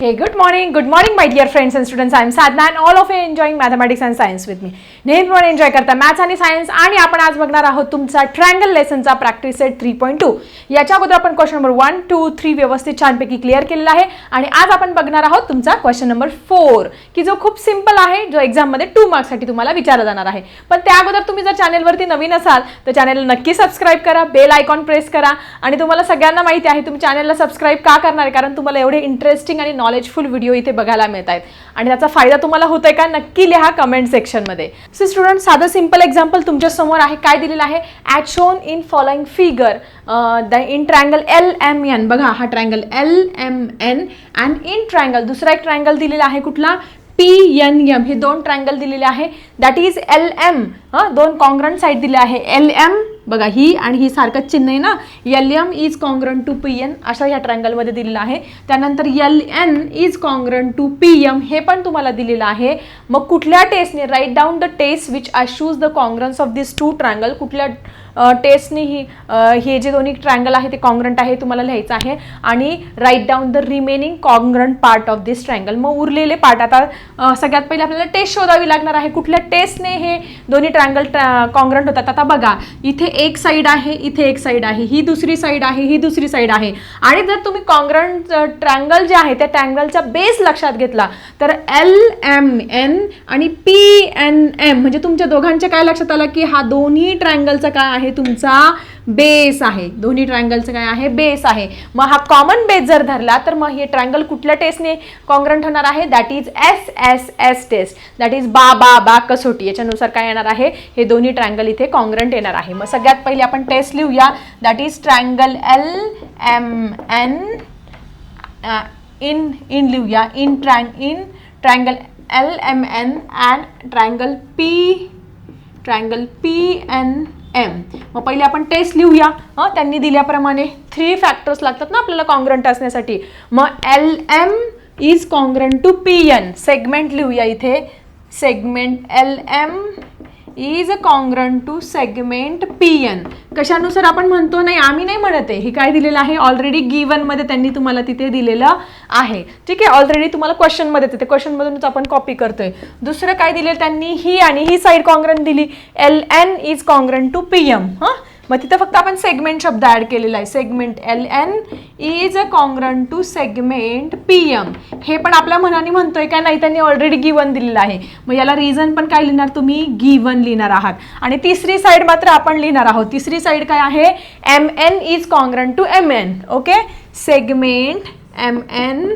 Hey, good morning. Good morning, my dear friends and students. I am Sadna and all of you enjoying mathematics and science with me. नेहमीप्रमाणे enjoy करता maths आणि science आणि आपण आज बघणार आहोत तुमचा triangle लेसनचा practice set three point two याच्या अगोदर आपण question number one two three व्यवस्थित छानपैकी क्लिअर केलेला आहे आणि आज आपण बघणार आहोत तुमचा क्वेश्चन नंबर फोर की जो खूप सिंपल आहे जो एक्झाममध्ये टू मार्क्ससाठी तुम्हाला विचारला जाणार आहे पण त्या अगोदर तुम्ही जर चॅनलवरती नवीन असाल तर चॅनेलला नक्की सबस्क्राईब करा बेल आयकॉन प्रेस करा आणि तुम्हाला सगळ्यांना माहिती आहे तुम्ही चॅनेलला सबस्क्राईब का करणार आहे कारण तुम्हाला एवढे इंटरेस्टिंग आणि नॉलेजफुल व्हिडिओ इथे बघायला मिळत आहेत आणि त्याचा फायदा तुम्हाला होतोय का नक्की लिहा कमेंट सेक्शनमध्ये सो स्टुडंट साधं सिंपल एक्झाम्पल तुमच्यासमोर आहे. काय दिलेलं आहे? As shown in following figure the in triangle L M N बघा हा triangle L M N and in triangle दुसरा एक ट्रायंगल दिलेला आहे कुठला? पी एन एम हे दोन ट्रायंगल दिलेले आहे. दॅट इज एल एम हां दोन कॉन्ग्रंट साईड दिले आहे. एल एम बघा ही आणि ही सारखंच चिन्ह आहे ना? L M is congruent to P N अशा ह्या ट्रँगलमध्ये दिलेलं आहे. त्यानंतर L N is congruent to P M हे पण तुम्हाला दिलेलं आहे. मग कुठल्या टेस्टने write down the test which I shows the congruence of this two triangle कुठल्या टेस्टने ही हे जे दोन्ही ट्रँगल आहे ते कॉन्ग्रंट आहे तुम्हाला लिहायचं आहे. आणि write down the remaining congruent part of this triangle मग उरलेले पार्ट आता सगळ्यात पहिले आपल्याला टेस्ट शोधावी लागणार आहे. कुठल्या टेस्टने हे दोन्ही ट्रँगल कॉन्ग्रंट होतात. आता बघा इथे एक साईड आहे इथे एक साईड आहे ही दुसरी साईड आहे ही दुसरी साईड आहे. आणि जर तुम्ही कॉन्ग्रंट ट्रँगल जे आहे त्या ट्रँगलचा बेस लक्षात घेतला तर एल एम एन आणि पी एन एम म्हणजे तुमच्या दोघांच्या काय लक्षात आलं की हा दोन्ही ट्रँगलचा काय आहे? तुमचा बेस आहे. दोन्ही ट्रायंगलचं काय आहे? बेस आहे. मग हा कॉमन बेस जर धरला तर मग हे ट्रायंगल कुठल्या टेस्टने कॉन्ग्रंट होणार आहे? That is S S S test that is बा बा बा कसोटी. याच्यानुसार काय येणार आहे? हे दोन्ही ट्रायंगल इथे कॉन्ग्रंट येणार आहे. मग सगळ्यात पहिले आपण टेस्ट लिहूया. That is triangle L M N in in लिहूया. In triangle in triangle L M N and triangle P triangle P N M मग पहिले आपण टेस्ट लिहूया. हां त्यांनी दिल्याप्रमाणे थ्री फॅक्टर्स लागतात ना आपल्याला कॉन्ग्रंट असण्यासाठी. मग L M is congruent to P N segment लिहूया इथे. Segment L M is a congruent to segment P N कशानुसार आपण म्हणतो नाही आम्ही नाही म्हणत आहे. हे काय दिलेलं आहे? ऑलरेडी गिवनमध्ये त्यांनी तुम्हाला तिथे दिलेलं आहे. ठीक आहे? ऑलरेडी तुम्हाला क्वेश्चनमध्ये तिथे. क्वेश्चनमधूनच आपण कॉपी करतोय. दुसरं काय दिलेलं त्यांनी? ही आणि ही साईड कॉन्ग्रंट दिली. L N is congruent to P M हां? मग तिथं फक्त आपण सेगमेंट शब्द ॲड केलेला आहे. Segment L N is a congruent to segment P M हे पण आपल्या मनाने म्हणतोय का नाही त्यांनी ऑलरेडी गिवन दिलेलं आहे. मग याला रिझन पण काय लिहिणार तुम्ही? गिवन लिहिणार आहात. आणि तिसरी साईड मात्र आपण लिहिणार आहोत. तिसरी साईड काय आहे? M N is congruent to M N okay segment M N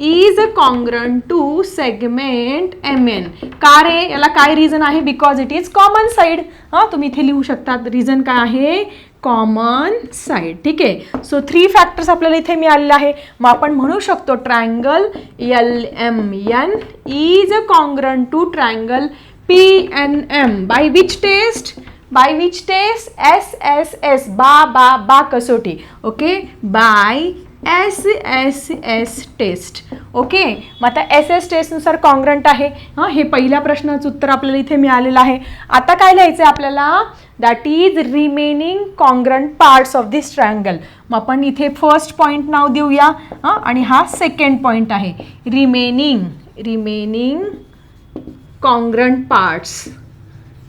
is a congruent to segment M N का रे? याला काय रिझन आहे? Because it is common side हां तुम्ही इथे लिहू शकतात. रिझन काय आहे? कॉमन साईड ठीक आहे? सो थ्री फॅक्टर्स आपल्याला इथे मिळालेले आहे. मग आपण म्हणू शकतो triangle L M N is a congruent to triangle P N M by which test by which test S S S बा बा बा कसोटी. Okay by S S S test okay मग आता एस एस टेस्टनुसार कॉन्ग्रंट आहे. हां? हे पहिल्या प्रश्नाचं उत्तर आपल्याला इथे मिळालेलं आहे. आता काय लिहायचं आहे आपल्याला? That is remaining congruent parts of this triangle मग आपण इथे फर्स्ट पॉईंट नाव देऊया. हां? आणि हा सेकंड पॉईंट आहे. Remaining remaining congruent parts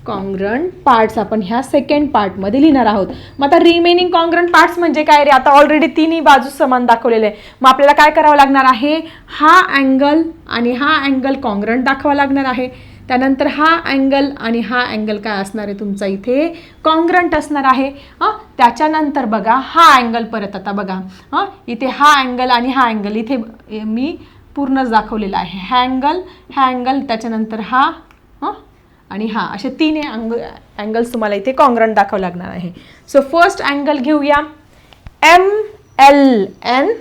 congruent parts आपण ह्या सेकंड पार्टमध्ये लिहिणार आहोत. मग आता रिमेनिंग कॉन्ग्रंट पार्ट्स म्हणजे काय रे? आता ऑलरेडी तिन्ही बाजू समान दाखवलेले आहे मग आपल्याला काय करावं लागणार आहे? हा अँगल आणि हा अँगल कॉन्ग्रंट दाखवा लागणार आहे. त्यानंतर हा अँगल आणि हा अँगल काय असणार आहे तुमचा इथे? कॉन्ग्रंट असणार आहे. हां त्याच्यानंतर बघा हा अँगल परत आता बघा. हां इथे हा अँगल आणि हा अँगल इथे मी पूर्णच दाखवलेला आहे. हा अँगल हा अँगल त्याच्यानंतर हा आणि हा असे तीन अँग अँगल्स तुम्हाला इथे कॉन्ग्रंट दाखवावं लागणार आहे. सो फर्स्ट अँगल घेऊया. एम एल एन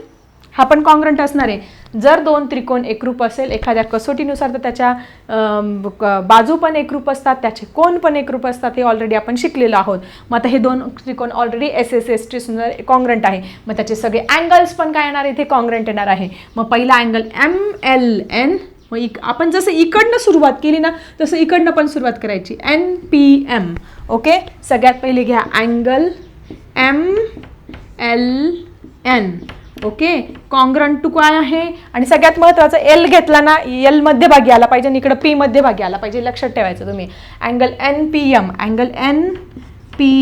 हा पण कॉन्ग्रंट असणार आहे. जर दोन त्रिकोण एकरूप असेल एखाद्या कसोटीनुसार तर त्याच्या क- बाजू पण एकरूप असतात त्याचे कोण पण एकरूप असतात हे ऑलरेडी आपण शिकलेलो आहोत. मग आता हे दोन त्रिकोण already S S S T सुंदर कॉन्ग्रंट आहे. मग त्याचे सगळे अँगल्स पण काय येणार? इथे कॉन्ग्रंट येणार आहे. मग पहिला अँगल एम एल एन मग इक आपण जसं इकडनं सुरुवात केली ना तसं इकडनं पण सुरुवात करायची. एन पी एम ओके सगळ्यात पहिले घ्या angle M L N okay congruent to काय आहे. आणि सगळ्यात महत्त्वाचं एल घेतला ना एल मध्यभागी आला पाहिजे आणि इकडं पी मध्यभागी आला पाहिजे. लक्षात ठेवायचं तुम्ही. Angle N P M angle N P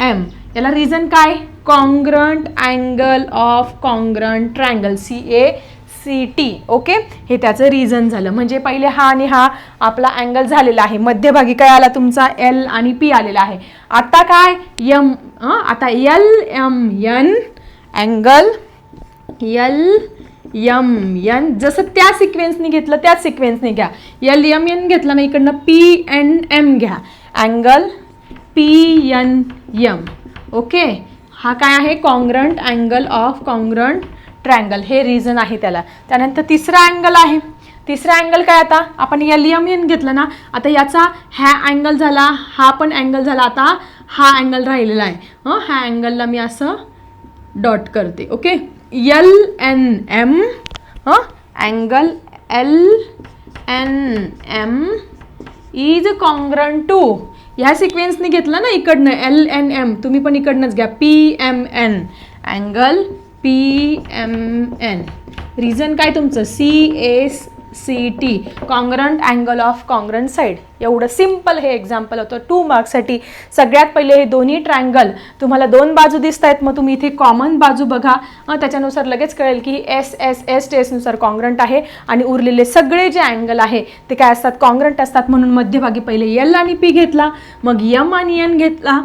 M याला रिझन काय? Congruent angle of congruent triangle C A C T okay? हे त्याचं रिझन झालं. म्हणजे पहिले हा आणि हा आपला अँगल झालेला आहे. मध्यभागी काय आला तुमचा? एल आणि पी आलेला आहे. आता काय? यम आता L M N angle L M N जसं त्या सिक्वेन्सनी घेतलं त्याच सिक्वेन्सने घ्या. यल यम यन घेतलं ना इकडनं पी एन एम घ्या. Angle P N M okay हा काय आहे? Congruent angle of congruent triangle हे रिझन आहे त्याला. त्यानंतर तिसरा अँगल आहे. तिसरा अँगल काय आता? आपण एल एम एन घेतलं ना आता याचा ह्या अँगल झाला हा पण अँगल झाला. आता हा अँगल राहिलेला आहे. हं ह्या अँगलला मी असं डॉट करते. ओके एल एन एम हं angle L N M is congruent to ह्या सिक्वेन्सने घेतलं ना इकडनं एल एन एम तुम्ही पण इकडनंच घ्या. P M N angle P M N reason काय तुमचं? C S C T congruent angle of congruent side एवढं सिंपल हे एक्झाम्पल होतं. टू मार्क्ससाठी सगळ्यात पहिले हे दोन्ही ट्रँगल तुम्हाला दोन बाजू दिसत आहेत मग तुम्ही इथे कॉमन बाजू बघा. त्याच्यानुसार लगेच कळेल की एस एस एस टी एसनुसार कॉंग्रंट आहे आणि उरलेले सगळे जे अँगल आहे ते काय असतात? कॉंग्रंट असतात म्हणून मध्यभागी पहिले एल आणि पी घेतला मग यम आणि एन घेतला.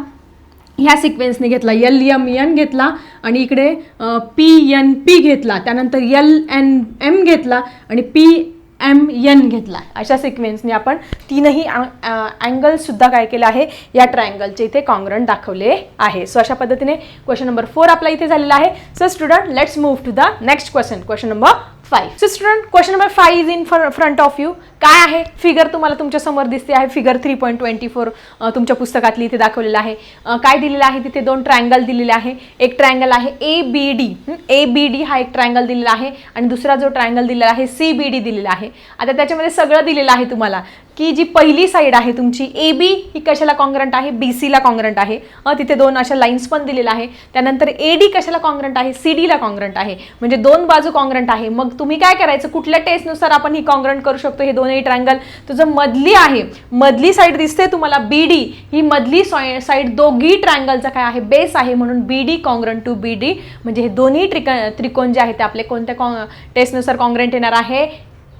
ह्या सिक्वेन्सने घेतला एल यम एन घेतला आणि इकडे पी एन पी घेतला. त्यानंतर एल एन एम घेतला आणि पी एम एन घेतला. अशा सिक्वेन्सने आपण तीनही अँगलसुद्धा काय केलं आहे? या ट्रायंगलचे इथे कॉंग्रंट दाखवले आहे. सो अशा पद्धतीने क्वेश्चन नंबर फोर आपला इथे झालेला आहे. So student let's move to the next question question number five so student question number five is in front of you काय आहे? फिगर तुम्हाला तुमच्यासमोर दिसते आहे. Figure three point twenty four तुमच्या पुस्तकातली इथे दाखवलेलं आहे. काय दिलेलं आहे? तिथे दोन ट्रायंगल दिलेले आहे. एक ट्रायंगल आहे ए B D A B D हा एक ट्रायंगल दिलेला आहे आणि दुसरा जो ट्रायंगल दिलेला आहे सी बी डी दिलेला आहे. आता त्याच्यामध्ये सगळं दिलेलं आहे तुम्हाला की जी पहिली साईड आहे तुमची ए बी ही कशाला कॉंग्रंट आहे? बी सीला कॉन्ग्रंट आहे. तिथे दोन अशा लाईन्स पण दिलेल्या आहे. त्यानंतर ए डी कशाला कॉन्ग्रंट आहे? सी डीला कॉन्ग्रंट आहे. म्हणजे दोन बाजू कॉन्ग्रंट आहे. मग तुम्ही काय करायचं? कुठल्या टेस्टनुसार आपण ही कॉन्ग्रंट करू शकतो? हे दोन दोनही ट्रायंगल तुझं मधली आहे मधली साईड दिसते तुम्हाला बी डी ही मधली साईड दोघी ट्रायंगलचा काय आहे? बेस आहे म्हणून B D congruent to B D म्हणजे हे दोन्ही त्रिक त्रिकोण जे आहे ते आपले कोणत्या कॉ टेस्टनुसार कॉंग्रंट येणार आहे?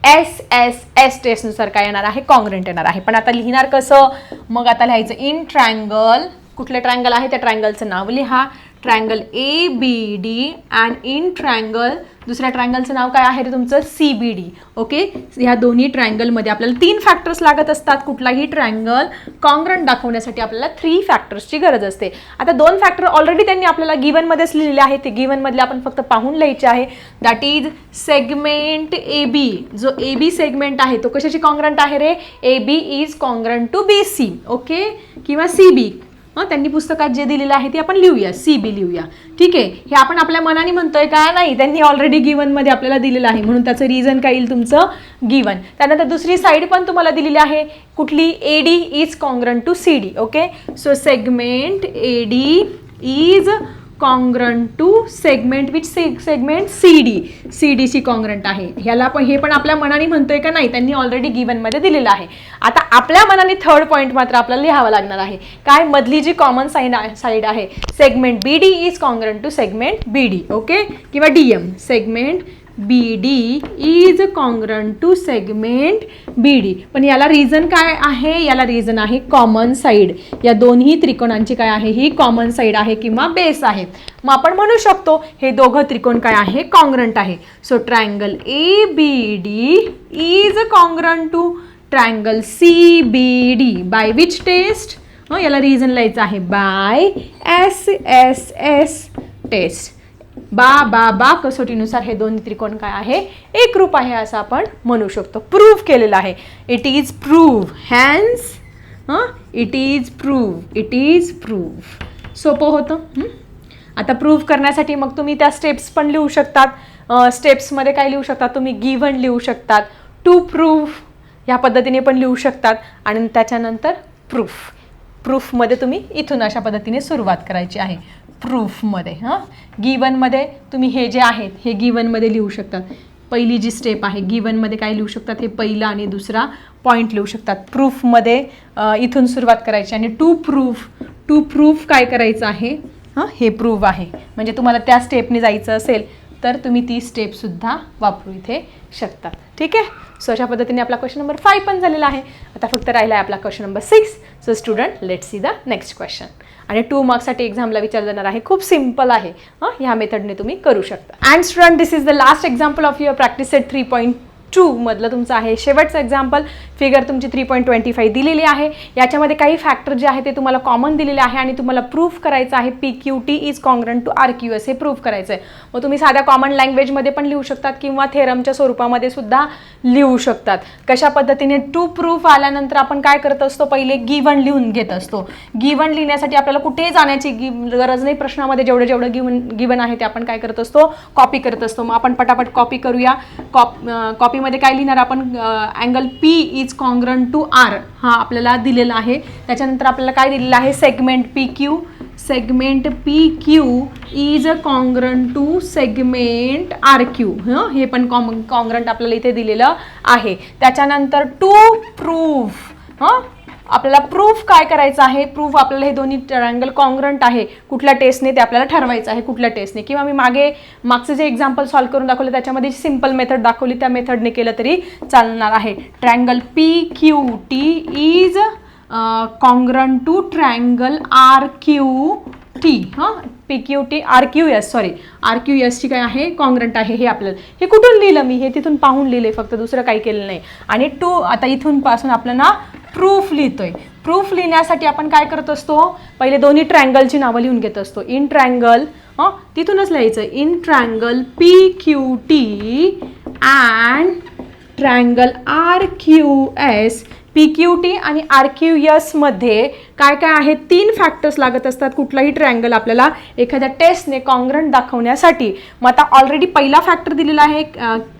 एस एस एस टेस्टनुसार काय येणार आहे? कॉंग्रंट येणार आहे. पण आता लिहिणार कसं? मग आता लिहायचं इन ट्रँगल कुठलं ट्रायंगल आहे? त्या ट्रँगलचं नाव लिहा. Triangle A B D and in triangle दुसऱ्या ट्रायंगलचं नाव काय आहे रे तुमचं? सी बी डी ओके ह्या दोन्ही ट्रायंगलमध्ये आपल्याला तीन फॅक्टर्स लागत असतात. कुठलाही ट्रायंगल कॉंग्रंट दाखवण्यासाठी आपल्याला थ्री फॅक्टर्सची गरज असते. आता दोन फॅक्टर ऑलरेडी त्यांनी आपल्याला गिवनमध्येच लिहिलेले आहे ते गिवनमधले आपण फक्त पाहून लिहायचे आहे. That is segment A B जो ए बी सेगमेंट आहे तो कशाची कॉन्ग्रंट आहे रे? A B is congruent to B C okay किंवा सी बी हं त्यांनी पुस्तकात जे दिलेलं आहे ते आपण लिहूया सी बी लिहूया. ठीक आहे? हे आपण आपल्या मनाने म्हणतोय का? नाही त्यांनी ऑलरेडी गिवनमध्ये आपल्याला दिलेलं आहे. म्हणून त्याचं रिझन काय येईल तुमचं? गिवन त्यानंतर दुसरी साईड पण तुम्हाला दिलेली आहे. कुठली? A D is congruent to C D okay so segment A D is congruent to segment which say segment C D C D C congruent आहे. ह्याला पण हे पण आपल्या मनाने म्हणतोय का नाही त्यांनी ऑलरेडी गिवनमध्ये दिलेलं आहे. आता आपल्या मनाने थर्ड पॉईंट मात्र आपल्याला लिहावा लागणार आहे. काय मधली जी कॉमन साईड साईड आहे? Segment B D is congruent to segment B D okay किंवा D M segment B D is congruent to segment B D पण याला रिझन काय आहे? याला रिझन आहे कॉमन साईड या दोन्ही त्रिकोणांची काय आहे? ही कॉमन साईड आहे किंवा बेस आहे. मग आपण म्हणू शकतो हे दोघं त्रिकोण काय आहे? कॉन्ग्रंट आहे. So triangle A B D is congruent to triangle C B D by which test याला रिझन लिहायचं आहे. By S S S test बा बा बा कसोटीनुसार हे दोन्ही त्रिकोण काय आहे? एकरूप आहे असं आपण म्हणू शकतो. प्रूव्ह केलेलं आहे. इट इज प्रूव्ह हॅन्स हां? It is prove it is prove सोपं होतं? आता प्रूव्ह करण्यासाठी मग तुम्ही त्या स्टेप्स पण लिहू शकतात. स्टेप्समध्ये काय लिहू शकतात? तुम्ही गिव्हन लिहू शकतात. टू प्रूव्ह ह्या पद्धतीने पण लिहू शकतात. आणि त्याच्यानंतर प्रूफ प्रूफमध्ये तुम्ही इथून अशा पद्धतीने सुरुवात करायची आहे. प्रूफमध्ये हां? गिवनमध्ये तुम्ही हे जे आहेत हे गिवनमध्ये लिहू शकतात. पहिली जी स्टेप आहे गिवनमध्ये काय लिहू शकतात? हे पहिला आणि दुसरा पॉईंट लिहू शकतात. प्रूफमध्ये इथून सुरुवात करायची आणि टू प्रूफ टू प्रूफ काय करायचं आहे? हां? हे प्रूफ आहे. म्हणजे तुम्हाला त्या स्टेपने जायचं असेल तर तुम्ही ती स्टेपसुद्धा वापरू इथे शकतात. ठीक आहे? सो अशा पद्धतीने आपला क्वेश्चन नंबर फाय पण झालेला आहे. आता फक्त राहिला आहे आपला question number six so student let see the next question आणि टू मार्क्ससाठी एक्झामला विचार जाणार आहे. खूप सिंपल आहे. हां ह्या मेथडने तुम्ही करू शकता. And student this is the last example of your practice set three point two मधलं तुमचं आहे. शेवटचं एक्झाम्पल फिगर तुमची थ्री पॉईंट ट्वेंटी फाईव्ह दिलेली आहे. याच्यामध्ये काही फॅक्टर जे आहे ते तुम्हाला कॉमन दिलेले आहे आणि तुम्हाला प्रूफ करायचं आहे. P Q T is congruent to R Q S हे प्रूफ करायचं आहे मग तुम्ही साध्या कॉमन लँग्वेजमध्ये पण लिहू शकतात किंवा थेरमच्या स्वरूपामध्ये सुद्धा लिहू शकतात. कशा पद्धतीने टू प्रूफ आल्यानंतर आपण काय करत असतो? पहिले गिवन लिहून घेत असतो. गिवन लिहिण्यासाठी आपल्याला कुठेही जाण्याची गि गरज नाही. प्रश्नामध्ये जेवढं जेवढं गिवन गिवन आहे ते आपण काय करत असतो? कॉपी करत असतो. मग आपण पटापट कॉपी करूया. कॉप कॉपीमध्ये काय लिहिणार आपण? Angle P is congruent to R हा आपल्याला दिलेला आहे. त्याच्यानंतर आपल्याला काय दिलेलं आहे? Segment P Q segment P Q is a congruent to segment R Q हं? हे पण कॉम कॉन्ग्रंट आपल्याला इथे दिलेलं आहे. त्याच्यानंतर टू प्रूफ हं? आपल्याला प्रूफ काय करायचं आहे? प्रूफ आपल्याला हे दोन्ही ट्रायंगल कॉन्ग्रंट आहे. कुठल्या टेस्टने ते आपल्याला ठरवायचं आहे कुठल्या टेस्टने किंवा मी मागे मागचं जे एक्झाम्पल सॉल्व्ह करून दाखवलं त्याच्यामध्ये सिंपल मेथड दाखवली त्या मेथडने केलं तरी चालणार आहे. Triangle P Q T is congruent to triangle R Q T हां? P Q T R Q S sorry R Q एसची काय आहे? कॉन्ग्रंट आहे हे आपल्याला. हे कुठून लिहिलं मी? हे तिथून पाहून लिहिले फक्त दुसरं काही केलं नाही. आणि टू आता इथून पासून आपल्याला प्रूफ लिहितोय. प्रूफ लिहिण्यासाठी आपण काय करत असतो? पहिले दोन्ही ट्रँगलची नावं लिहून घेत असतो. इन ट्रँगल हां? तिथूनच लिहायचं. In triangle P Q T and triangle R Q S P Q T आणि आर क्यू एसमध्ये काय काय आहे तीन फॅक्टर्स लागत असतात कुठलाही ट्रँगल आपल्याला एखाद्या टेस्टने कॉंग्रंट दाखवण्यासाठी. मग आता ऑलरेडी पहिला फॅक्टर दिलेला आहे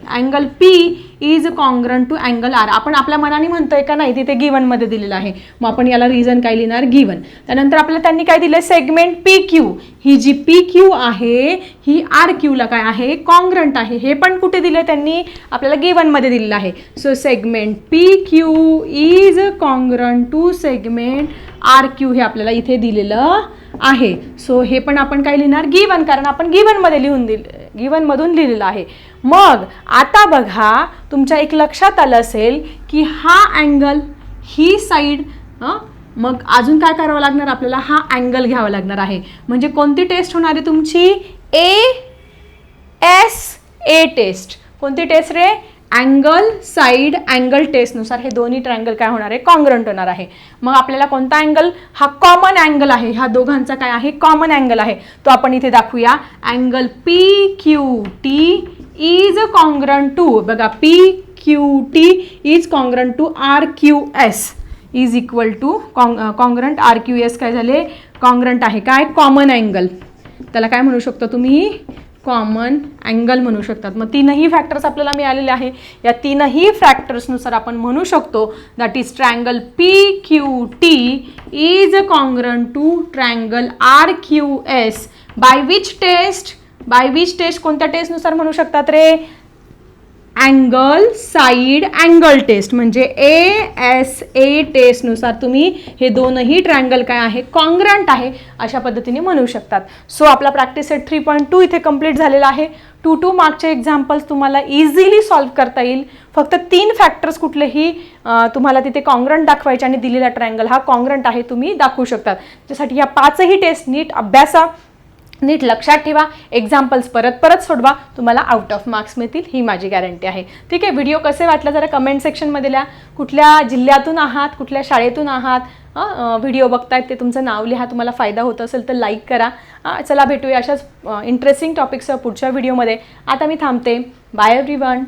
angle P is congruent to angle R आपण आपल्या मनाने म्हणतोय का नाही तिथे गिवनमध्ये दिलेलं आहे. मग आपण याला रिझन काय लिहिणार? गिवन त्यानंतर आपल्याला त्यांनी काय दिलं सेगमेंट पी क्यू ही जी पी क्यू आहे ही आर क्यूला काय आहे? कॉन्ग्रंट आहे. हे पण कुठे दिलं त्यांनी? आपल्याला गिवनमध्ये दिलेलं आहे. So segment P Q is congruent to segment R Q हे आपल्याला इथे दिलेलं आहे. सो हे पण आपण काय लिहिणार? गिवन कारण आपण गिवनमध्ये लिहून दिल गिवनमधून लिहिलेलं आहे. मग आता बघा तुमच्या एक लक्षात आलं असेल की हा अँगल ही साईड मग अजून काय करावं लागणार आपल्याला? हा अँगल घ्यावा लागणार आहे. म्हणजे कोणती टेस्ट होणार आहे तुमची? ए एस ए टेस्ट कोणती टेस्ट रे? अँगल साईड अँगल टेस्टनुसार हे दोन्ही ट्रँगल काय होणार आहे? कॉन्ग्रंट होणार आहे. मग आपल्याला कोणता अँगल? हा कॉमन अँगल आहे. ह्या दोघांचा काय आहे? कॉमन अँगल आहे. तो आपण इथे दाखवूया. Angle P Q T is congruent to बघा P Q T is congruent to R Q S is equal to congruent R Q S काय झाले? कॉन्ग्रंट आहे. काय? Common angle. त्याला काय म्हणू शकतो तुम्ही? कॉमन अँगल म्हणू शकतात. मग तीनही फॅक्टर्स आपल्याला मिळालेले आहे. या तीनही फॅक्टर्सनुसार आपण म्हणू शकतो that is triangle P Q T is a congruent to triangle R Q S by which test by which test कोणत्या टेस्टनुसार म्हणू शकतात रे? अँगल साईड अँगल टेस्ट म्हणजे ए एस ए टेस्टनुसार तुम्ही हे दोनही ट्रँगल काय आहे? कॉन्ग्रंट आहे अशा पद्धतीने म्हणू शकतात. सो आपला practice set three point two इथे कंप्लीट झालेला आहे. टू टू मार्कचे एक्झाम्पल्स तुम्हाला इझिली सॉल्व्ह करता येईल. फक्त तीन फॅक्टर्स कुठलेही तुम्हाला तिथे कॉन्ग्रंट दाखवायचे आणि दिलेला ट्रँगल हा कॉन्ग्रंट आहे तुम्ही दाखवू शकतात. त्यासाठी ह्या पाचही टेस्ट नीट अभ्यासा. नीट लक्षात ठेवा एक्झाम्पल्स परत परत सोडवा तुम्हाला आउट ऑफ मार्क्स मिळतील ही माझी गॅरंटी आहे. ठीक आहे व्हिडिओ कसे वाटलं जरा कमेंट सेक्शनमध्ये लिहा. कुठल्या जिल्ह्यातून आहात कुठल्या शाळेतून आहात व्हिडिओ बघतायत ते तुमचं नाव लिहा तुम्हाला फायदा होत असेल तर लाईक करा. चला भेटूया अशाच इंटरेस्टिंग टॉपिक्सवर पुढच्या व्हिडिओमध्ये आता मी थांबते. Bye every one